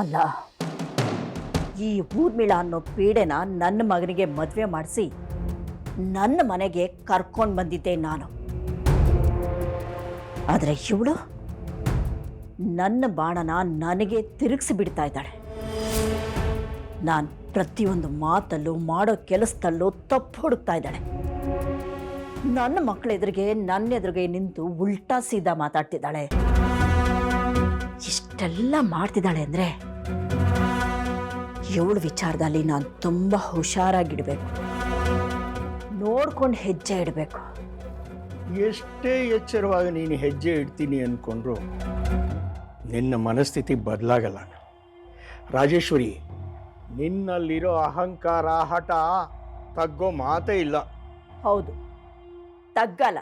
ಅಲ್ಲ, ಈ ಊರ್ಮಿಳ ಅನ್ನೋ ಪೀಡೆನ ನನ್ನ ಮಗನಿಗೆ ಮದುವೆ ಮಾಡಿಸಿ ನನ್ನ ಮನೆಗೆ ಕರ್ಕೊಂಡು ಬಂದಿದ್ದೆ ನಾನು. ಆದರೆ ಇವಳು ನನ್ನ ಬಾಣನ ನನಗೆ ತಿರುಗಿಸಿ ಬಿಡ್ತಾ ಇದ್ದಾಳೆ. ನಾನು ಪ್ರತಿಯೊಂದು ಮಾತಲ್ಲೂ ಮಾಡೋ ಕೆಲಸದಲ್ಲೂ ತಪ್ಪು ಹುಡುಕ್ತಾ ಇದ್ದಾಳೆ. ನನ್ನ ಮಕ್ಕಳ ಎದುರಿಗೆ ನನ್ನ ಎದುರಿಗೆ ನಿಂತು ಉಲ್ಟಾ ಸೀದಾ ಮಾತಾಡ್ತಿದ್ದಾಳೆ. ಇಷ್ಟೆಲ್ಲ ಮಾಡ್ತಿದ್ದಾಳೆ ಅಂದರೆ ಇವಳ ವಿಚಾರದಲ್ಲಿ ನಾನು ತುಂಬ ಹುಷಾರಾಗಿಡಬೇಕು. ನೋಡ್ಕೊಂಡು ಹೆಜ್ಜೆ ಇಡಬೇಕು. ಎಷ್ಟೇ ಎಚ್ಚರವಾಗಿ ನೀನು ಹೆಜ್ಜೆ ಇಡ್ತೀನಿ ಅಂದ್ಕೊಂಡ್ರು ನಿನ್ನ ಮನಸ್ಥಿತಿ ಬದಲಾಗಲ್ಲ. ರಾಜೇಶ್ವರಿ ನಿನ್ನಲ್ಲಿರೋ ಅಹಂಕಾರ ಹಠ ತಗ್ಗೋ ಮಾತೇ ಇಲ್ಲ. ಹೌದು. ತಗ್ಗಲ್ಲ.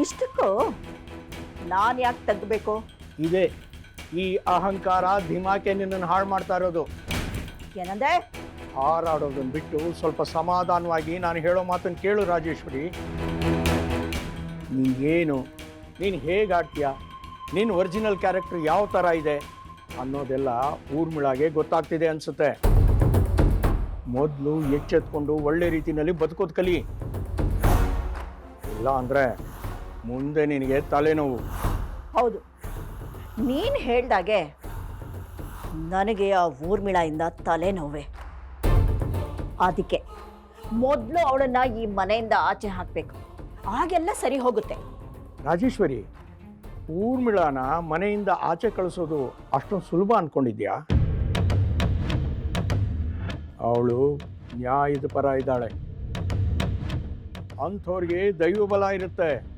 ಇಷ್ಟಕ್ಕೂ ನಾನು ಯಾಕೆ ತಗ್ಬೇಕು ಇದೆ. ಈ ಅಹಂಕಾರ ಧಿಮಾಕೆ ನಿನ್ನನ್ನು ಹಾಳು ಮಾಡ್ತಾ ಇರೋದು. ಏನಂದೆ? ಹಾರಾಡೋದನ್ನು ಬಿಟ್ಟು ಸ್ವಲ್ಪ ಸಮಾಧಾನವಾಗಿ ನಾನು ಹೇಳೋ ಮಾತನ್ನು ಕೇಳು ರಾಜೇಶ್ವರಿ. ನೀನೇನು? ನೀನು ಹೇಗೆ ಆಡ್ತೀಯ ನಿನ್ನ ಒರಿಜಿನಲ್ ಕ್ಯಾರೆಕ್ಟರ್ ಯಾವ ಥರ ಇದೆ? ಅನ್ನೋದೆಲ್ಲ ಊರ್ಮಿಳಾಗೆ ಗೊತ್ತಾಗ್ತಿದೆ ಅನಿಸುತ್ತೆ. ಮೊದಲು ಎಚ್ಚೆತ್ಕೊಂಡು ಒಳ್ಳೆ ರೀತಿಯಲ್ಲಿ ಬದುಕೋದು ಕಲಿ. ಇಲ್ಲ ಅಂದರೆ ಮುಂದೆ ನಿನಗೆ ತಲೆನೋವು. ಹೌದು. ನೀನು ಹೇಳ್ದಾಗೆ ನನಗೆ ಆ ಊರ್ಮಿಳೆಯಿಂದ ತಲೆನೋವೆ. ಅದಕ್ಕೆ ಮೊದಲು ಅವಳನ್ನ ಈ ಮನೆಯಿಂದ ಆಚೆ ಹಾಕಬೇಕು. ಆಗೆಲ್ಲ ಸರಿ ಹೋಗುತ್ತೆ. ರಾಜೇಶ್ವರಿ ಊರ್ಮಿಳಾನ ಮನೆಯಿಂದ ಆಚೆ ಕಳಿಸೋದು ಅಷ್ಟೊಂದು ಸುಲಭ ಅನ್ಕೊಂಡಿದ್ಯಾ? ಅವಳು ನ್ಯಾಯದ ಪರ ಇದ್ದಾಳೆ. ಅಂಥವ್ರಿಗೆ ದೈವ ಬಲ ಇರುತ್ತೆ.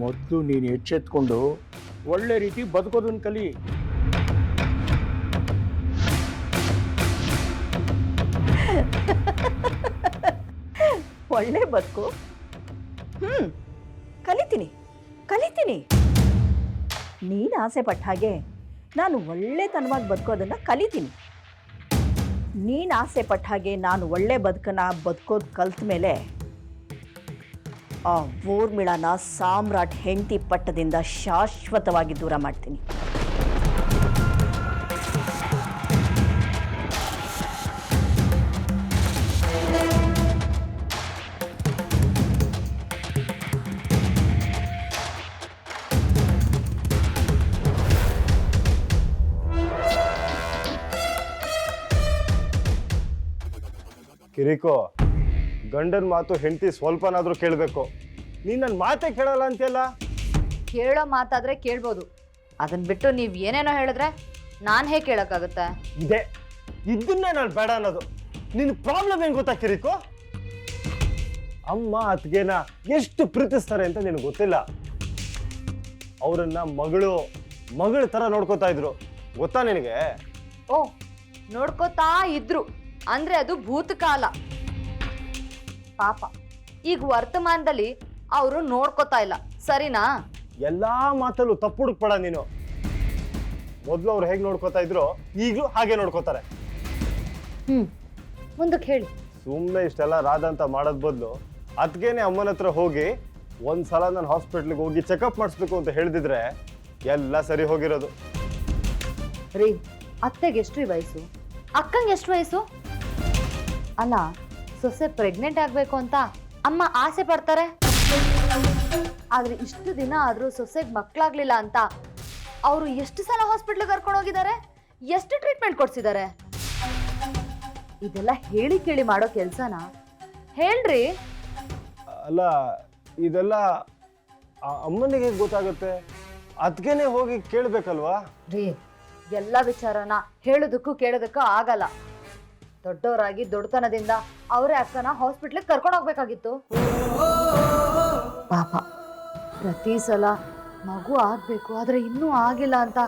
ಮೊದಲು ನೀನು ಎಚ್ಚೆತ್ಕೊಂಡು ಒಳ್ಳೆ ರೀತಿ ಬದುಕೋದನ್ನು ಕಲಿ. ಒಳ್ಳೆ ಬದುಕು. ಹ್ಮ್, ಕಲಿತೀನಿ ಕಲಿತೀನಿ. ನೀನು ಆಸೆ ಪಟ್ಟ ಹಾಗೆ ನಾನು ಒಳ್ಳೆತನವಾಗಿ ಬದುಕೋದನ್ನು ಕಲಿತೀನಿ. ನೀನು ಆಸೆ ಪಟ್ಟ ಹಾಗೆ ನಾನು ಒಳ್ಳೆ ಬದುಕನ್ನು ಬದುಕೋದು ಕಲ್ತ ಮೇಲೆ ಆ ಊರ್ಮಿಳನ ಸಾಮ್ರಾಟ್ ಹೆಂಡತಿ ಪಟ್ಟದಿಂದ ಶಾಶ್ವತವಾಗಿ ದೂರ ಮಾಡ್ತೀನಿ. ಕಿರಿಕೋ ಗಂಡನ ಮಾತು ಹೆಂಡತಿ ಸ್ವಲ್ಪನಾದ್ರೂ ಕೇಳಬೇಕು. ನೀನ್ ನನ್ನ ಮಾತೇ ಕೇಳಲ್ಲ ಅಂತೆಲ್ಲ ಕೇಳೋ ಮಾತಾದ್ರೆ ಕೇಳ್ಬೋದು. ಅದನ್ನ ಬಿಟ್ಟು ನೀವು ಏನೇನೋ ಹೇಳಿದ್ರೆ ನಾನು ಹೇಗೆ ಕೇಳೋಕ್ಕಾಗುತ್ತೆ? ಇದೆ. ಇದನ್ನೇ ನಾನು ಬೇಡ ಅನ್ನೋದು. ನಿನ್ನ ಪ್ರಾಬ್ಲಮ್ ಏನ್ ಗೊತ್ತಾ ಕಿರಿಕೋ? ಅಮ್ಮ ಅತ್ಗೆನ ಎಷ್ಟು ಪ್ರೀತಿಸ್ತಾರೆ ಅಂತ ನಿನಗೆ ಗೊತ್ತಿಲ್ಲ. ಅವರನ್ನ ಮಗಳು ಮಗಳ ತರ ನೋಡ್ಕೋತಾ ಇದ್ರು. ಗೊತ್ತಾ ನಿನಗೆ? ಓ ನೋಡ್ಕೋತಾ ಇದ್ರು. ಅಂದ್ರೆ ಅದು ಭೂತಕಾಲ. ಪಾಪ. ಈಗ ವರ್ತಮಾನದಲ್ಲಿ ಅವರು ನೋಡ್ಕೋತಾ ಇಲ್ಲ. ಸರಿನಾ? ಎಲ್ಲಾ ಮಾತಲ್ಲೂ ತಪ್ಪು ಹುಡುಕ್ಬೇಡ ನೀನು. ಮೊದಲು ಅವ್ರು ಹೇಗೆ ನೋಡ್ಕೋತಾ ಇದ್ರು ಈಗಲೂ ಹಾಗೆ ನೋಡ್ಕೋತಾರೆ. ಹ್ಮ್. ಮುಂದಕ್ಕೆ ಹೇಳಿ. ಸುಮ್ಮನೆ ಇಷ್ಟೆಲ್ಲ ರಾಧ ಅಂತ ಮಾಡೋದ್ ಬದಲು ಅದ್ಗೇನೆ ಅಮ್ಮನ ಹತ್ರ ಹೋಗಿ ಒಂದ್ಸಲ ನಾನು ಹಾಸ್ಪಿಟ್ಲಿಗೆ ಹೋಗಿ ಚೆಕಪ್ ಮಾಡಿಸ್ಬೇಕು ಅಂತ ಹೇಳಿದ್ರೆ ಎಲ್ಲ ಸರಿ ಹೋಗಿರೋದು. ರೀ ಅತ್ತೆಗೆ ಎಷ್ಟು ವಯಸ್ಸು? ಅಕ್ಕಂಗೆ ಎಷ್ಟು ವಯಸ್ಸು? ಅಲ್ಲ ಸೊಸೆ ಪ್ರೆಗ್ನೆಂಟ್ ಆಗ್ಬೇಕು ಅಂತ ಅಮ್ಮ ಆಸೆ ಪಡ್ತಾರೆ. ಆದ್ರೆ ಇಷ್ಟು ದಿನ ಆದ್ರೂ ಸೊಸೆಗೆ ಮಕ್ಕಳಾಗ್ಲಿಲ್ಲ ಅಂತ ಅವರು ಎಷ್ಟು ಸಲ ಹಾಸ್ಪಿಟ್ಲ್ ಕರ್ಕೊಂಡು ಹೋಗಿದ್ದಾರೆ? ಎಷ್ಟು ಟ್ರೀಟ್ಮೆಂಟ್ ಕೊಡ್ಸಿದ್ದಾರೆ? ಇದೆಲ್ಲ ಹೇಳಿ ಕೇಳಿ ಮಾಡೋ ಕೆಲ್ಸನ? ಹೇಳ್ರಿ. ಅಲ್ಲ ಇದೆಲ್ಲ ಆ ಅಮ್ಮನಿಗೆ ಹೇಗ್ ಗೊತ್ತಾಗುತ್ತೆ? ಅದ್ಕೇನೆ ಹೋಗಿ ಕೇಳ್ಬೇಕಲ್ವಾ? ರೀ ಎಲ್ಲ ವಿಚಾರನ ಹೇಳೋದಕ್ಕೂ ಕೇಳೋದಕ್ಕೂ ಆಗಲ್ಲ. ದೊಡ್ಡವರಾಗಿ ದೊಡ್ಡತನದಿಂದ ಅವರೇ ಅಕ್ಕನ ಹಾಸ್ಪಿಟ್ಲಿಗೆ ಕರ್ಕೊಂಡು ಹೋಗ್ಬೇಕಾಗಿತ್ತು. ಪಾಪ, ಪ್ರತಿ ಸಲ ಮಗು ಆಗ್ಬೇಕು, ಆದ್ರೆ ಇನ್ನೂ ಆಗಿಲ್ಲ ಅಂತ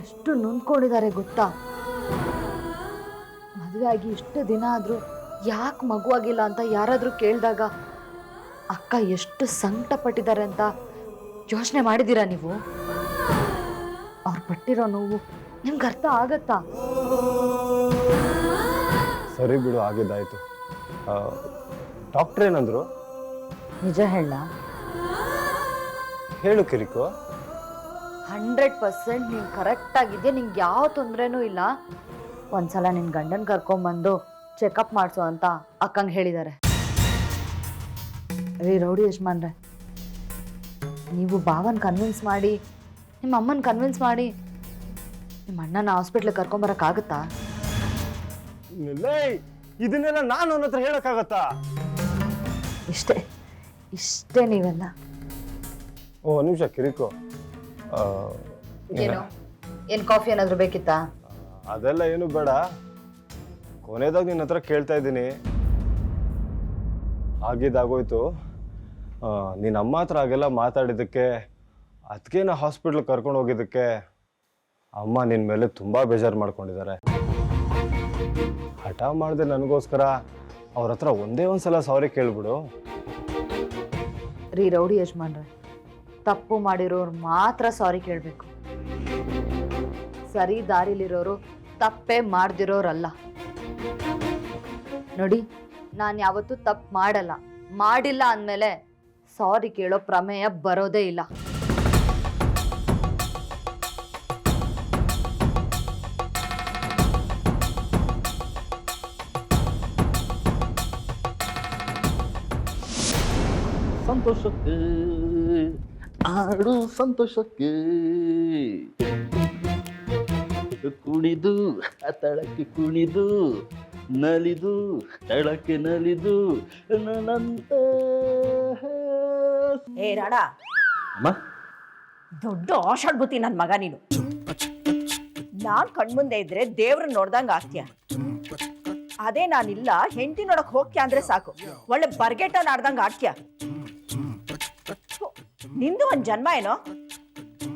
ಎಷ್ಟು ನೊಂದ್ಕೊಂಡಿದ್ದಾರೆ ಗೊತ್ತಾ? ಮದುವೆ ಆಗಿ ಇಷ್ಟು ದಿನ ಆದ್ರೂ ಯಾಕೆ ಮಗು ಆಗಿಲ್ಲ ಅಂತ ಯಾರಾದ್ರೂ ಕೇಳಿದಾಗ ಅಕ್ಕ ಎಷ್ಟು ಸಂಕಟ ಪಟ್ಟಿದ್ದಾರೆ ಅಂತ ಯೋಚನೆ ಮಾಡಿದ್ದೀರಾ ನೀವು? ಅವ್ರು ಪಟ್ಟಿರೋ ನೋವು ನಿಮ್ಗೆ ಅರ್ಥ ಆಗತ್ತಾ? ಸರಿ ಬಿಡು ಆಗಿದ್ದಾಯ್ತು. ಡಾಕ್ಟ್ರ್ ಏನಂದ್ರು? ನಿಜ ಹೇಳ. ಹೇಳು ಕಿರಿಕು. ಹಂಡ್ರೆಡ್ ಪರ್ಸೆಂಟ್ ನೀನು ಕರೆಕ್ಟ್ ಆಗಿದ್ಯಾ? ನಿಂಗೆ ಯಾವ ತೊಂದರೆನೂ ಇಲ್ಲ. ಒಂದ್ಸಲ ನಿನ್ನ ಗಂಡನ ಕರ್ಕೊಂಬಂದು ಚೆಕಪ್ ಮಾಡಿಸು ಅಂತ ಅಕ್ಕಂಗೆ ಹೇಳಿದ್ದಾರೆ ರೀ ರೌಡಿ ಯಜಮಾನ್ರೆ. ನೀವು ಭಾವನ ಕನ್ವಿನ್ಸ್ ಮಾಡಿ ನಿಮ್ಮ ಅಮ್ಮನ ಕನ್ವಿನ್ಸ್ ಮಾಡಿ ನಿಮ್ಮ ಅಣ್ಣನ ಹಾಸ್ಪಿಟ್ಲಿಗೆ ಕರ್ಕೊಂಬರಕ್ಕಾಗುತ್ತಾ ಲೇ ಇದನ್ನೆಲ್ಲ ನಾನು ಅವನ ಹತ್ರ ಹೇಳಕ್ಕಾಗತ್ತಾ? ಇಷ್ಟೇ ಇಷ್ಟೇ ನೀವೆಲ್ಲ. ಓ ಒಂದ್ ನಿಮಿಷ ಕಿರಿಕು. ಆ, ಏನು? ಏನು? ಕಾಫಿ ಏನಾದರೂ ಬೇಕಿತ್ತಾ? ಅದೆಲ್ಲ ಏನು ಬೇಡ. ಕೊನೆದಾಗ ನಿನ್ನ ಹತ್ರ ಕೇಳ್ತಾ ಇದ್ದೀನಿ. ಆಗಿದ್ದಾಗೋಯ್ತು ಆ, ನಿನ್ನ ಅಮ್ಮ ಹತ್ರ ಹಾಗೆಲ್ಲ ಮಾತಾಡಿದ್ದಕ್ಕೆ ಅದಕ್ಕೆ ನಾ ಹಾಸ್ಪಿಟ್ಲ್ ಕರ್ಕೊಂಡು ಹೋಗಿದ್ದಕ್ಕೆ ಅಮ್ಮ ನಿನ್ನ ಮೇಲೆ ತುಂಬ ಬೇಜಾರು ಮಾಡ್ಕೊಂಡಿದ್ದಾರೆ. ಹಠ ಮಾಡಿದೆ ನನಗೋಸ್ಕರ ಅವ್ರ ಹತ್ರ ಒಂದೇ ಒಂದ್ಸಲ ಸಾರಿ ಕೇಳ್ಬಿಡು. ರೀ ರೌಡಿ ಯಜಮಾನ್ರೆ, ತಪ್ಪು ಮಾಡಿರೋರು ಮಾತ್ರ ಸಾರಿ ಕೇಳಬೇಕು. ಸರಿ ದಾರಿಲಿರೋರು ತಪ್ಪೇ ಮಾಡ್ದಿರೋರಲ್ಲ. ನೋಡಿ, ನಾನು ಯಾವತ್ತೂ ತಪ್ಪು ಮಾಡಲ್ಲ. ಮಾಡಿಲ್ಲ ಅಂದಮೇಲೆ ಸಾರಿ ಕೇಳೋ ಪ್ರಮೇಯ ಬರೋದೇ ಇಲ್ಲ. ಸಂತೋಷಕ್ಕೆ ಆಡು ಸಂತೋಷಕ್ಕೆ. ಕುಣಿದು ಆ ತಳಕ್ಕೆ ಕುಣಿದು ನಲಿದು ತಳಕ್ಕೆ ನಲಿದು ನನ್ನಂತ ಏ ರಾಣ. ಅಮ್ಮ ದೊಡ್ಡ ಆಷಾಢಭೂತಿ ನನ್ನ ಮಗ ನೀನು. ನಾನ್ ಕಣ್ಮುಂದೆ ಇದ್ರೆ ದೇವ್ರನ್ನ ನೋಡ್ದಂಗ ಆಗ್ತೀಯ ಅದೇ ನಾನಿಲ್ಲ ಹೆಂಡತಿ ನೋಡಕ್ ಹೋಗ್ತೀಯ ಅಂದ್ರೆ ಸಾಕು. ಒಳ್ಳೆ ಬರ್ಗೆಟ ನಾಡ್ದಂಗ ಆಡ್ತೀಯ. ನಿಂದು ಒಂದ್ ಜನ್ಮ ಏನೋ?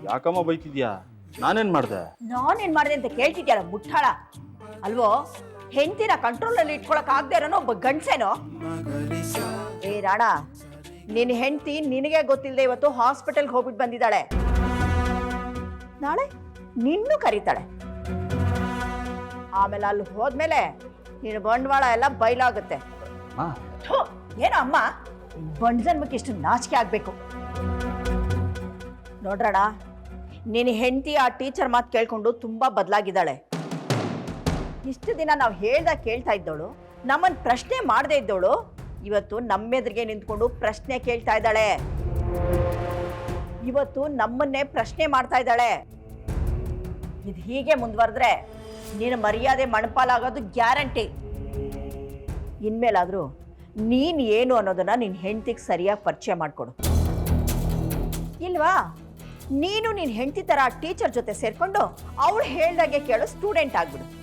ಯಾಕಮ್ಮ ಬೈತಿದ್ಯಾ? ನಾನೇನ್ ಮಾಡ್ದೆ? ನಾನೇನ್ ಮಾಡಿದೆ ಅಂತ ಕೇಳ್ತಿದ್ಯಲ್ಲ ಮುಟ್ಟಾಳ? ಅಲ್ವೋ? ಹೆಂಡತಿನ ಕಂಟ್ರೋಲ್ ಅಲ್ಲಿ ಇಟ್ಕೊಳಕ್ ಆಗದೆ ಇರೋನೋ ಒಬ್ಬ ಗಂಡ್ಸೇನೋ? ಏ ರಾಣ ನಿನ್ ಹೆಂಡತಿ ನಿನಗೆ ಗೊತ್ತಿಲ್ಲದೆ ಇವತ್ತು ಹಾಸ್ಪಿಟಲ್ಗೆ ಹೋಗ್ಬಿಟ್ಟು ಬಂದಿದ್ದಾಳೆ. ನಾಳೆ ನಿನ್ನೂ ಕರೀತಾಳೆ. ಆಮೇಲೆ ಅಲ್ಲಿ ಹೋದ್ಮೇಲೆ ನಿನ್ನ ಬಂಡವಾಳ ಎಲ್ಲ ಬಯಲಾಗುತ್ತೆ ಥು, ಏನೋ ಅಮ್ಮ? ಬಂಡ್ ಜನ್ಮಕ್ಕೆ ಇಷ್ಟು ನಾಚಿಕೆ ಆಗ್ಬೇಕು. ನೋಡ್ರಣ ನಿನ್ನ ಹೆಂಡತಿ ಆ ಟೀಚರ್ ಮಾತು ಕೇಳ್ಕೊಂಡು ತುಂಬಾ ಬದಲಾಗಿದ್ದಾಳೆ. ಇಷ್ಟು ದಿನ ನಾವು ಹೇಳ್ದ ಕೇಳ್ತಾ ಇದ್ದವಳು ನಮ್ಮನ್ನು ಪ್ರಶ್ನೆ ಮಾಡದೇ ಇದ್ದವಳು ಇವತ್ತು ನಮ್ಮೆದುರಿಗೆ ನಿಂತ್ಕೊಂಡು ಪ್ರಶ್ನೆ ಕೇಳ್ತಾ ಇದ್ದಾಳೆ. ಇವತ್ತು ನಮ್ಮನ್ನೇ ಪ್ರಶ್ನೆ ಮಾಡ್ತಾ ಇದ್ದಾಳೆ. ಇದು ಹೀಗೆ ಮುಂದುವರೆದ್ರೆ ನೀನು ಮರ್ಯಾದೆ ಮಣಪಾಲಾಗೋದು ಗ್ಯಾರಂಟಿ. ಇನ್ಮೇಲಾದರೂ ನೀನು ಏನು ಅನ್ನೋದನ್ನ ನಿನ್ನ ಹೆಂಡತಿಗೆ ಸರಿಯಾಗಿ ಪರಿಚಯ ಮಾಡಿಕೊಡು. ಇಲ್ವಾ? ನೀನು ನಿನ್ನ ಹೆಂಡತಿ ತರ ಟೀಚರ್ ಜೊತೆ ಸೇರ್ಕೊಂಡು ಅವಳು ಹೇಳ್ದಾಗೆ ಕೇಳೋ ಸ್ಟೂಡೆಂಟ್ ಆಗ್ಬಿಡು.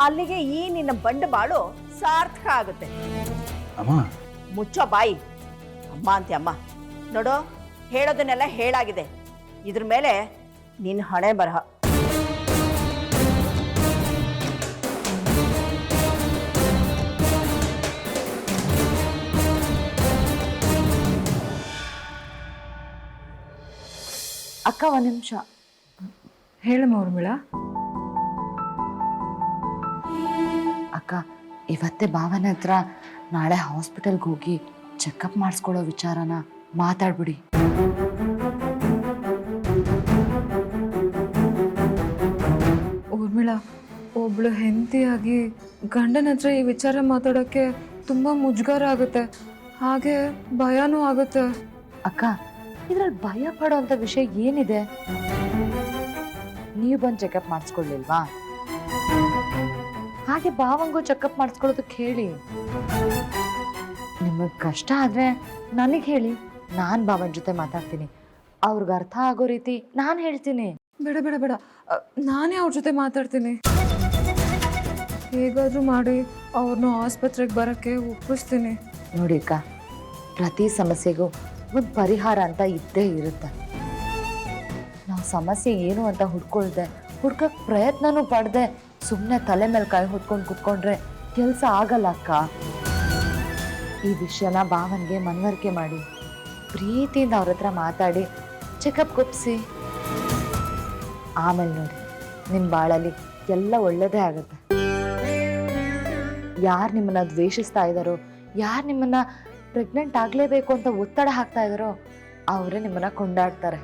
ಅಲ್ಲಿಗೆ ಈ ನಿನ್ನ ಬಂಡ ಬಾಳು ಸಾರ್ಥಕ ಆಗುತ್ತೆ. ಅಮ್ಮ. ಮುಚ್ಚೋ ಬಾಯಿ. ಅಮ್ಮ ಅಂತೆ ಅಮ್ಮ. ನೋಡು ಹೇಳೋದನ್ನೆಲ್ಲ ಹೇಳಾಗಿದೆ. ಇದ್ರ ಮೇಲೆ ನಿನ್ನ ಹಣೆ ಬರಹ. ಅಕ್ಕ ಒಂದು ನಿಮಿಷ. ಹೇಳಮ್ಮ ಊರ್ಮಿಳ. ಅಕ್ಕ ಇವತ್ತೇ ಭಾವನ ಹತ್ರ ನಾಳೆ ಹಾಸ್ಪಿಟಲ್ಗೆ ಹೋಗಿ ಚೆಕಪ್ ಮಾಡಿಸ್ಕೊಳ್ಳೋ ವಿಚಾರನ ಮಾತಾಡ್ಬಿಡಿ. ಊರ್ಮಿಳ ಒಬ್ಳು ಹೆಂಡತಿಯಾಗಿ ಗಂಡನ ಹತ್ರ ಈ ವಿಚಾರ ಮಾತಾಡೋಕ್ಕೆ ತುಂಬ ಮುಜುಗರ ಆಗುತ್ತೆ. ಹಾಗೆ ಭಯನೂ ಆಗುತ್ತೆ. ಅಕ್ಕ ಇದ್ರಲ್ಲಿ ಭಯ ಪಡೋಂಥ ವಿಷಯ ಏನಿದೆ? ನೀವು ಬಂದು ಚೆಕಪ್ ಮಾಡಿಸ್ಕೊಳ್ಳಿಲ್ವಾ? ಹಾಗೆ ಭಾವಂಗೂ ಚೆಕಪ್ ಮಾಡಿಸ್ಕೊಳ್ಳೋದಕ್ಕೆ ಹೇಳಿ. ನಿಮಗೆ ಕಷ್ಟ ಆದರೆ ನನಗೆ ಹೇಳಿ. ನಾನು ಭಾವನ ಜೊತೆ ಮಾತಾಡ್ತೀನಿ. ಅವ್ರಿಗೆ ಅರ್ಥ ಆಗೋ ರೀತಿ ನಾನು ಹೇಳ್ತೀನಿ. ಬೇಡ ಬೇಡ ಬೇಡ. ನಾನೇ ಅವ್ರ ಜೊತೆ ಮಾತಾಡ್ತೀನಿ. ಹೇಗಾದರೂ ಮಾಡಿ ಅವ್ರನ್ನ ಆಸ್ಪತ್ರೆಗೆ ಬರೋಕ್ಕೆ ಒಪ್ಪಿಸ್ತೀನಿ. ನೋಡಿ ಅಕ್ಕ ಪ್ರತಿ ಸಮಸ್ಯೆಗೂ ಒಂದು ಪರಿಹಾರ ಅಂತ ಇದ್ದೇ ಇರುತ್ತೆ. ನಾವು ಸಮಸ್ಯೆ ಏನು ಅಂತ ಹುಡ್ಕೊಳ್ದೆ, ಹುಡ್ಕಕ್ ಪ್ರಯತ್ನನೂ ಪಡ್ದೆ ಸುಮ್ಮನೆ ತಲೆ ಮೇಲೆ ಕೈ ಹೊತ್ಕೊಂಡು ಕುತ್ಕೊಂಡ್ರೆ ಕೆಲಸ ಆಗಲ್ಲ ಅಕ್ಕ. ಈ ವಿಷಯನ ಭಾವನ್ಗೆ ಮನವರಿಕೆ ಮಾಡಿ, ಪ್ರೀತಿಯಿಂದ ಅವ್ರ ಹತ್ರ ಮಾತಾಡಿ ಚೆಕಪ್ ಕೊಪ್ಸಿ. ಆಮೇಲೆ ನೋಡಿ ನಿಮ್ಮ ಬಾಳಲ್ಲಿ ಎಲ್ಲ ಒಳ್ಳೇದೇ ಆಗುತ್ತೆ. ಯಾರು ನಿಮ್ಮನ್ನ ದ್ವೇಷಿಸ್ತಾ ಇದ್ದಾರೋ ಯಾರು ನಿಮ್ಮನ್ನ ಪ್ರೆಗ್ನೆಂಟ್ ಆಗಲೇಬೇಕು ಅಂತ ಒತ್ತಡ ಹಾಕ್ತಾ ಇದ್ದಾರೋ ಅವರೇ ನಿಮ್ಮನ್ನ ಕೊಂಡಾಡ್ತಾರೆ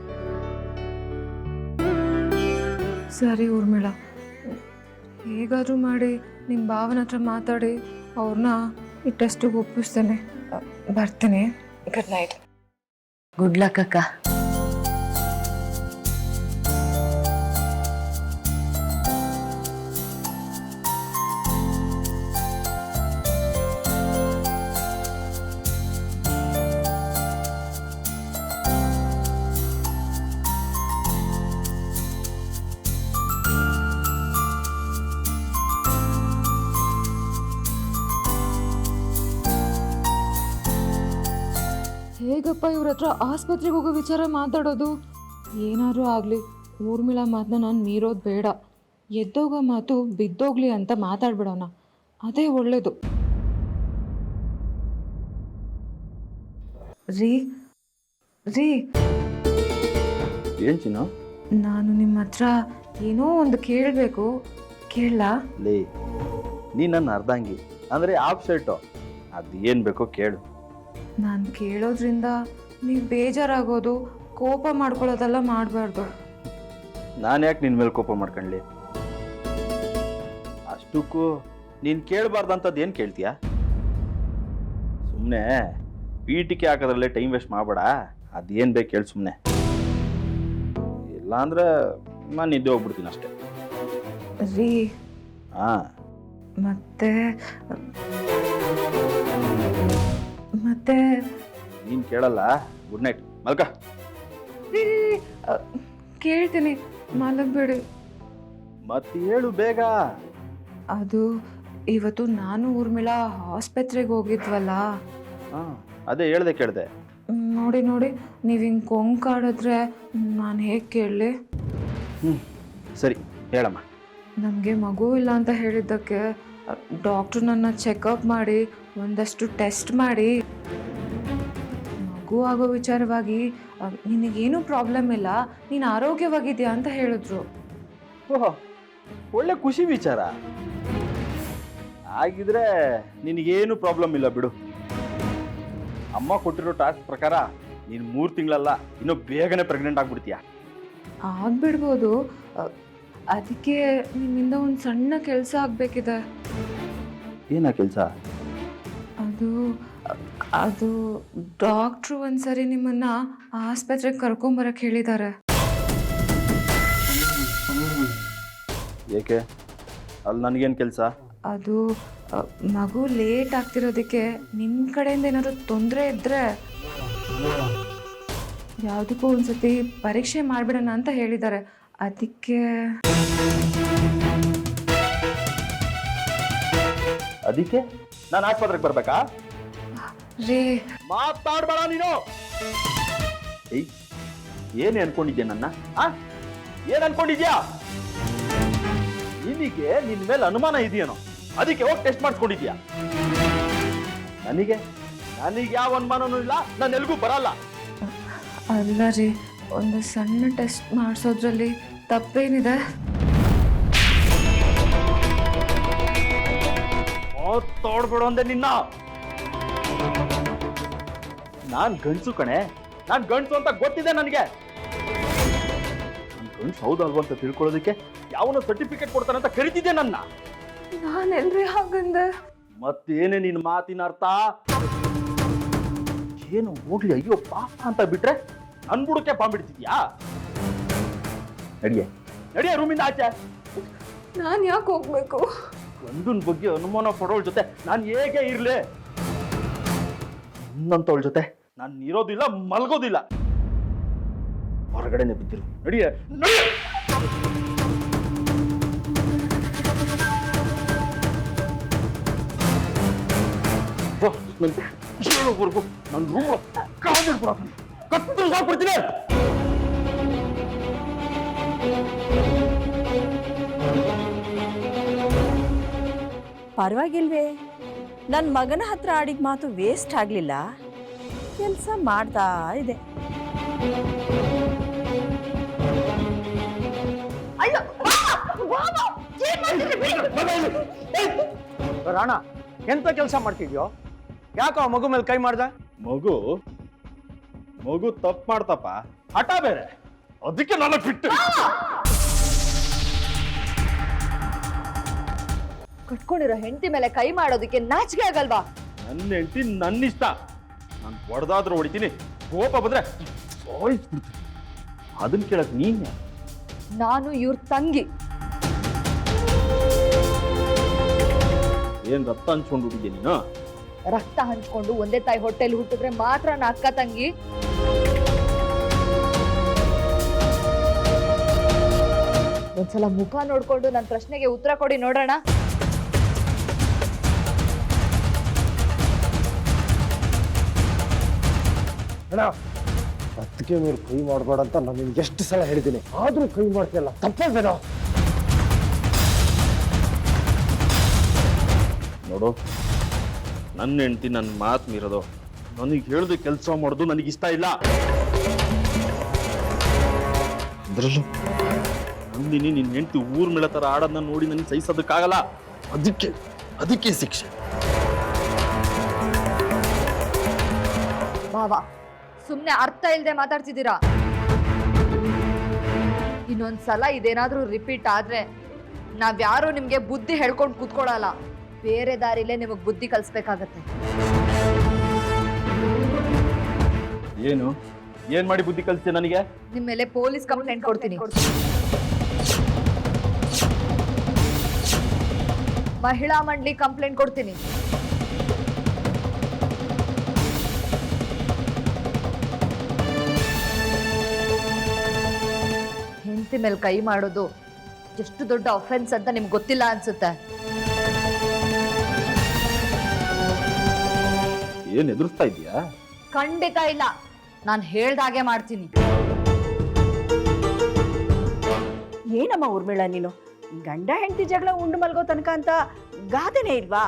ಸರಿ ಊರ್ಮಿಳ. ಹೇಗಾದರೂ ಮಾಡಿ ನಿಮ್ಮ ಭಾವನ ಹತ್ರ ಮಾತಾಡಿ ಅವ್ರನ್ನ ಈ ಟೆಸ್ಟಿಗೆ ಒಪ್ಪಿಸ್ತೇನೆ. ಬರ್ತೇನೆ. ಗುಡ್ ನೈಟ್ ಗುಡ್ ಲಕ್ ಅಕ್ಕ. ಹೇಗಪ್ಪ ಇವ್ರ ಹತ್ರ ಆಸ್ಪತ್ರೆಗೆ ಹೋಗೋ ವಿಚಾರ ಮಾತಾಡೋದು? ಏನಾದರೂ ಆಗಲಿ ಊರ್ಮಿಳಾ ಮಾತನ್ನ ನಾನು ಮೀರೋದು ಬೇಡ. ಎದ್ದೋಗೋ ಮಾತು ಬಿದ್ದೋಗ್ಲಿ ಅಂತ ಮಾತಾಡ್ಬಿಡೋಣ. ಅದೇ ಒಳ್ಳೇದು. ರೀ ರೀ. ಏನ್ ಚಿನ್ನ? ನಾನು ನಿಮ್ಮ ಹತ್ರ ಏನೋ ಒಂದು ಕೇಳಬೇಕು. ಕೇಳಲಾ? ಲೇ ನೀ ನನ್ನ ಅರ್ಧಂಗಿ. ಅಂದರೆ ಆಫ್ ಶರ್ಟು. ಅದು ಏನು ಬೇಕೋ ಕೇಳು. ನಾನು ಕೇಳೋದ್ರಿಂದ ನೀವು ಬೇಜಾರಾಗೋದು ಕೋಪ ಮಾಡ್ಕೊಳ್ಳೋದೆಲ್ಲ ಮಾಡಬಾರ್ದು. ನಾನು ಯಾಕೆ ನಿನ್ನ ಮೇಲೆ ಕೋಪ ಮಾಡ್ಕೊಳ್ಳಿ ಅಷ್ಟಕ್ಕೂ ನೀನು ಕೇಳಬಾರ್ದಂಥದ್ದು ಏನು ಕೇಳ್ತೀಯ? ಸುಮ್ಮನೆ ಪೀಟಿಕೆ ಹಾಕೋದ್ರಲ್ಲೇ ಟೈಮ್ ವೇಸ್ಟ್ ಮಾಡಬೇಡ. ಅದೇನು ಬೇಕು ಕೇಳಿ ಸುಮ್ಮನೆ ಇಲ್ಲಾಂದ್ರೆ ನಾನು ನಿದ್ದೆ ಹೋಗ್ಬಿಡ್ತೀನಿ ಅಷ್ಟೇ. ರೀ. ಹಾಂ. ಮತ್ತೆ? ಮತ್ತೆ? ನೀನ್ ಕೇಳಲ್ಲ. ಗುಡ್ ನೈಟ್ ಮಲ್ಕ. ರೀ, ರೀ, ರೀ, ಅ, ಕೇಳ್ತೀನಿ. ಮಲಗ್ಬೇಡಿ ಮತ್ತೆ ಹೇಳು ಬೇಗ. ಅದು ಇವತ್ತು ನಾನು ಊರ್ಮಿಳ ಆಸ್ಪತ್ರೆಗೆ ಹೋಗಿದ್ವಲ್ಲ? ಹಾಂ ಅದೇ ಹೇಳ್ದೆ ಕೇಳ್ದೆ. ಮ್, ನೋಡಿ ನೋಡಿ. ನೀವು ಹಿಂಗೆ ಕೊಂಕಾಡಿದ್ರೆ ನಾನು ಹೇಗೆ ಕೇಳಲಿ? ಹ್ಞೂ ಸರಿ ಹೇಳಮ್ಮ. ನಮಗೆ ಮಗು ಇಲ್ಲ ಅಂತ ಹೇಳಿದ್ದಕ್ಕೆ ಡಾಕ್ಟರ್ ನನ್ನ ಚೆಕಪ್ ಮಾಡಿ ಒಂದಷ್ಟು ಟೆಸ್ಟ್ ಮಾಡಿ. ಮಗು ಆಗೋ ವಿಚಾರವಾಗಿ ನಿನಗೇನು ಪ್ರಾಬ್ಲಮ್ ಇಲ್ಲ ನೀನು ಆರೋಗ್ಯವಾಗಿದೆಯಾ ಅಂತ ಹೇಳಿದ್ರು. ಓಹೋ ಒಳ್ಳೆ ಖುಷಿ ವಿಚಾರ. ಹಾಗಿದ್ರೆ ನಿನಗೇನು ಪ್ರಾಬ್ಲಮ್ ಇಲ್ಲ ಬಿಡು. ಅಮ್ಮ ಕೊಟ್ಟಿರೋ ಟಾಸ್ಕ್ ಪ್ರಕಾರ ನೀನು ಮೂರು ತಿಂಗಳಲ್ಲ ಇನ್ನೂ ಬೇಗನೆ ಪ್ರೆಗ್ನೆಂಟ್ ಆಗ್ಬಿಡ್ತೀಯ? ಆಗ್ಬಿಡ್ಬೋದು. ಅದಕ್ಕೆ ನಿಮ್ಮಿಂದ ಒಂದು ಸಣ್ಣ ಕೆಲಸ ಆಗಬೇಕಿದೆ. ಏನ ಕೆಲಸ? ಅದು ಅದು ಡಾಕ್ಟ್ರು ಒಂದ್ಸರಿ ನಿಮ್ಮನ್ನ ಆಸ್ಪತ್ರೆಗೆ ಕರ್ಕೊಂಬರಕ್ ಹೇಳಿದ್ದಾರೆ ಏಕೆ? ಅಲ್ಲಿ ನನಗೇನು ಕೆಲಸ? ಅದು ಅ, ಮಗು ಲೇಟ್ ಆಗ್ತಿರೋದಕ್ಕೆ ನಿಮ್ಮ ಕಡೆಯಿಂದ ಏನಾದ್ರು ತೊಂದರೆ ಇದ್ರೆ ಯಾವುದಕ್ಕೂ ಒಂದ್ಸತಿ ಪರೀಕ್ಷೆ ಮಾಡಿಬಿಡೋಣ ಅಂತ ಹೇಳಿದ್ದಾರೆ ಅದಕ್ಕೆ ಅದಕ್ಕೆ? ನಾನು ಆಸ್ಪತ್ರೆಗೆ ಬರ್ಬೇಕಾ? ರೇ. ಮಾತಾಡ್ಬೇಡ ನೀನು. ಏಯ್ ಏನೇ ಅನ್ಕೊಂಡಿದ್ಯಾ ನನ್ನ? ಆ? ಏನ್ ಅನ್ಕೊಂಡಿದ್ಯಾ? ನಿನಗೆ ನಿನ್ ಮೇಲೆ ಅನುಮಾನ ಇದೆಯೇನೋ? ಅದಕ್ಕೆ ಹೋಗಿ ಟೆಸ್ಟ್ ಮಾಡಿಸ್ಕೊಂಡಿದ್ಯಾ? ನನಗೆ? ನನಗೆ ಯಾವ ಅನುಮಾನನೂ ಇಲ್ಲ ನಾನು ಎಲ್ಗೂ ಬರಲ್ಲ. ಅಲ್ಲ ರೀ ಒಂದು ಸಣ್ಣ ಟೆಸ್ಟ್ ಮಾಡಿಸೋದ್ರಲ್ಲಿ ತಪ್ಪೇನಿದೆ. ಮಾತಾಡ್ಬೇಡ ಅಂದೆ ನಿನ್ನ. ನಾನ್ ಗಂಡ್ಸು ಕಣೆ. ನಾನ್ ಗಂಡ್ಸು ಅಂತ ಗೊತ್ತಿದೆ ನನಗೆ. ನನ್ ಗಂಡ್ಸು ಹೌದಲ್ವ ಅಂತ ತಿಳ್ಕೊಳ್ಳೋದಕ್ಕೆ ಯಾವನ ಸರ್ಟಿಫಿಕೇಟ್ ಕೊಡ್ತಾನೆ ಅಂತ ಕರಿತಿದ್ದೆ ನನ್ನ. ನಾನೆಲ್ರಿ ಹಾಗಂದೆ? ಮತ್ತೇನೆ ನಿನ್ನ ಮಾತಿನ ಅರ್ಥ? ಏನು ಹೋಗ್ಲಿ ಅಯ್ಯೋ ಪಾಪ ಅಂತ ಬಿಟ್ರೆ ಅನ್ಬುಡಕ್ಕೆ ಬಾಂಬಿಡ್ತಿದ್ಯಾ? ನಡಿಯ. ನಡಿಯ ರೂಮಿಂದ ಆಚೆ. ನಾನು ಯಾಕೆ ಹೋಗ್ಬೇಕು? ಗಂಡನ ಬಗ್ಗೆ ಅನುಮಾನ ಪಡೋಳ ಜೊತೆ ನಾನು ಹೇಗೆ ಇರ್ಲಿ? ನನ್ನಂತವಳ ಜೊತೆ. ನಾನು ಇರೋದಿಲ್ಲ ಮಲ್ಗೋದಿಲ್ಲ. ಹೊರಗಡೆನೆ ಬಿದ್ದಿರು. ನಡಿಯ? ಪರವಾಗಿಲ್ವೇ? ನನ್ನ ಮಗನ ಹತ್ರ ಆಡಿದ ಮಾತು ವೇಸ್ಟ್ ಆಗಲಿಲ್ಲ. ಕೆಲಸ ಮಾಡ್ತಾ ಇದೆ. ರಾಣ ಎಂತ ಕೆಲಸ ಮಾಡ್ತಿದ್ಯೋ? ಯಾಕೋ ಆ ಮಗು ಮೇಲೆ ಕೈ ಮಾಡ್ದ? ಮಗು? ಮಗು ತಪ್ಪು ಮಾಡ್ತಪ್ಪ. ಹಠ ಬೇರೆ. ಅದಕ್ಕೆ ನನಗೆ ಬಿಟ್ಟು. ಕಟ್ಕೊಂಡಿರೋ ಹೆಂಡತಿ ಮೇಲೆ ಕೈ ಮಾಡೋದಕ್ಕೆ ನಾಚಿಕೆ ಆಗಲ್ವಾ? ನನ್ನ ಹೆಂಡತಿ ನನ್ನ ಇಷ್ಟ ನಾನು ಹೊಡೆದಾದ್ರೂ ಹೊಡಿತೀನಿ. ಕೋಪ ಬಂದ್ರೆ ಸಾಯಿಸ್ಬಿಡ್ತೀನಿ. ಅದನ್ನ ಕೇಳಕ್ ನೀನ್ ಯಾರು? ನಾನು ಇವ್ರ ತಂಗಿ. ಏನ್ ರಕ್ತ ಹಂಚ್ಕೊಂಡು ಹುಟ್ಟಿದ್ಯಾ ನೀನು? ರಕ್ತ ಹಂಚ್ಕೊಂಡು ಒಂದೇ ತಾಯಿ ಹೊಟ್ಟೆಲಿ ಹುಟ್ಟಿದ್ರೆ ಮಾತ್ರ ನಾ ಅಕ್ಕ ತಂಗಿ. ಒಂದ್ಸಲ ಮುಖ ನೋಡ್ಕೊಂಡು ನನ್ನ ಪ್ರಶ್ನೆಗೆ ಉತ್ತರ ಕೊಡಿ ನೋಡೋಣ. ಅಣ್ಣ. ಅತ್ತಿಗೆ ಮೇಲೆ ಕೈ ಮಾಡಬೇಡ ಅಂತ ನಾನು ನಿಮ್ಗೆ ಎಷ್ಟು ಸಲ ಹೇಳಿದ್ದೀನಿ. ಆದ್ರೂ ಕೈ ಮಾಡ್ತಿಲ್ಲ ತಪ್ಪಲ್ವೇನೋ ನೋಡು ನನ್ನ ಹೆಂಡತಿ ನನ್ನ ಮಾತು ಮೀರೋದು. ನನಗೆ ಹೇಳ್ದು ಕೆಲಸ ಮಾಡೋದು ನನಗೆ ಇಷ್ಟ ಇಲ್ಲ. ಅದ್ರಲ್ಲೂ. ನಂದಿನಿ ನಿನ್ನ ಹೆಂಡತಿ ಊರ್ ಮೇಳ ತರ ಆಡೋದನ್ನ ನೋಡಿ ನನಗೆ ಸಹಿಸೋದಕ್ಕಾಗಲ್ಲ. ಅದಕ್ಕೆ ಅದಕ್ಕೆ ಶಿಕ್ಷೆ. ಸುಮ್ನೆ ಅರ್ಥ ಇಲ್ಲದೆ ಮಾತಾಡ್ತಿದ್ದೀರಾ? ಇನ್ನೊಂದ್ಸಲ ಇದೇನಾದ್ರೂ ರಿಪೀಟ್ ಆದ್ರೆ ನಾವ್ಯಾರು ನಿಮ್ಗೆ ಬುದ್ಧಿ ಹೇಳ್ಕೊಂಡು ಕೂತ್ಕೊಳ್ಳಲ್ಲ ಬೇರೆ ದಾರಿಲೇ ನಿಮಗ್ ಬುದ್ಧಿ ಕಲಿಸ್ಬೇಕಾಗತ್ತೆ. ಏನು? ಏನ್ ಮಾಡಿ ಬುದ್ಧಿ ಕಲಿಸ್ತೀಯ ನನಗೆ? ನಿಮ್ ಮೇಲೆ ಪೊಲೀಸ್ ಕಂಪ್ಲೇಂಟ್ ಕೊಡ್ತೀನಿ. ಮಹಿಳಾ ಮಂಡಳಿ ಕಂಪ್ಲೇಂಟ್ ಕೊಡ್ತೀನಿ. ಹೆಂಡತಿ ಮೇಲೆ ಕೈ ಮಾಡೋದು ಎಷ್ಟು ದೊಡ್ಡ ಅಫೆನ್ಸ್ ಅಂತ ನಿಮ್ಗೆ ಗೊತ್ತಿಲ್ಲ ಅನ್ಸುತ್ತೆ. ಏನ್ ಎದುರಿಸ್ತಾ ಇದೀಯಾ ಖಂಡಿತ ಇಲ್ಲ. ನಾನು ಹೇಳ್ದಾಗೆ ಮಾಡ್ತೀನಿ. ಏನಮ್ಮ ಊರ್ಮಿಳ ನೀನು? ಗಂಡ ಹೆಂಡತಿ ಜಗಳ ಉಂಡು ಮಲ್ಗೋ ತನಕ ಅಂತ ಗಾದೆನೇ ಇಲ್ವಾ?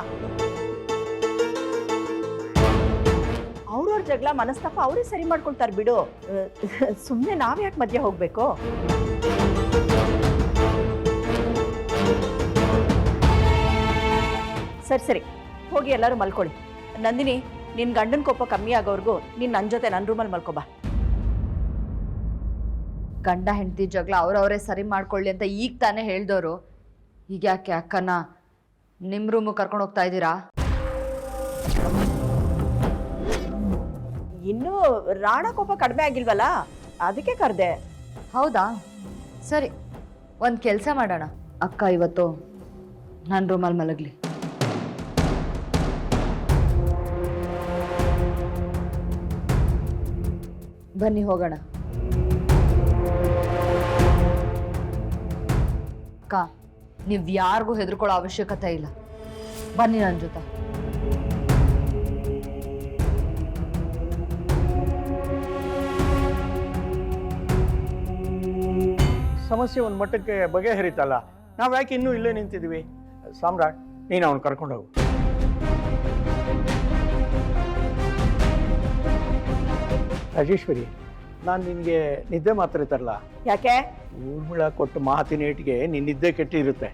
ಜಗಳ ಮನಸ್ತಾಪ ಅವರೇ ಸರಿ ಮಾಡ್ಕೊಳ್ತಾರೆ ಬಿಡು. ಸುಮ್ಮನೆ ನಾವ್ಯಾಕೆ ಮಧ್ಯೆ ಹೋಗ್ಬೇಕು? ಸರಿ ಸರಿ. ಹೋಗಿ ಎಲ್ಲರೂ ಮಲ್ಕೊಳ್ಳಿ. ನಂದಿನಿ ನಿನ್ನ ಗಂಡನ ಕೋಪ ಕಮ್ಮಿ ಆಗೋವರೆಗೂ ನೀನು ನನ್ನ ಜೊತೆ ನನ್ನ ರೂಮಲ್ಲಿ ಮಲ್ಕೊಬಾ ಗಂಡ, ಹೆಂಡತಿ ಜಗಳ ಅವ್ರವರೇ ಸರಿ ಮಾಡ್ಕೊಳ್ಳಿ ಅಂತ ಈಗ ತಾನೇ ಹೇಳ್ದವರು ಈಗ ಯಾಕೆ ಅಕ್ಕನ ನಿಮ್ಮ ರೂಮು ಕರ್ಕೊಂಡು ಹೋಗ್ತಾ ಇದ್ದೀರಾ? ಇನ್ನೂ ರಾಣ ಕೋಪ ಕಡಿಮೆ ಆಗಿಲ್ವಲ್ಲ? ಅದಕ್ಕೆ ಕರೆದೆ. ಹೌದಾ? ಸರಿ, ಒಂದು ಕೆಲಸ ಮಾಡೋಣ. ಅಕ್ಕ ಇವತ್ತು ನಾನು ರೂಮಲ್ಲಿ ಮಲಗಲಿ. ಬನ್ನಿ, ಹೋಗೋಣ. ಅಕ್ಕ, ನೀವು ಯಾರಿಗೂ ಹೆದರ್ಕೊಳ್ಳೋ ಅವಶ್ಯಕತೆ ಇಲ್ಲ. ಬನ್ನಿ ನನ್ನ ಜೊತೆ. ಸಮಸ್ಯೆ ಒಂದು ಮಟ್ಟಕ್ಕೆ ಬಗೆಹರಿತಲ್ಲ ನಾವು ಯಾಕೆ ಇನ್ನೂ ಇಲ್ಲೇ ನಿಂತಿದ್ವಿ? ಸಾಮ್ರಾಟ್ ನೀನು ಅವನು ಕರ್ಕೊಂಡು ಹೋಗು. ರಾಜೇಶ್ವರಿ ನಾನು ನಿನಗೆ ನಿದ್ದೆ ಮಾತ್ರ ತರಲ್ಲ ಯಾಕೆ? ಊರ್ಮಿಳ ಕೊಟ್ಟು ಮಾತಿನ ಏಟಿಗೆ ನಿನ್ನ ನಿದ್ದೆ ಕೆಟ್ಟಿರುತ್ತೆ.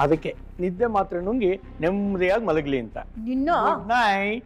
ಅದಕ್ಕೆ ನಿದ್ದೆ ಮಾತ್ರ ನುಂಗಿ ನೆಮ್ಮದಿಯಾಗಿ ಮಲಗಲಿ ಅಂತ. ನಿನ್ನ? ನೈಟ್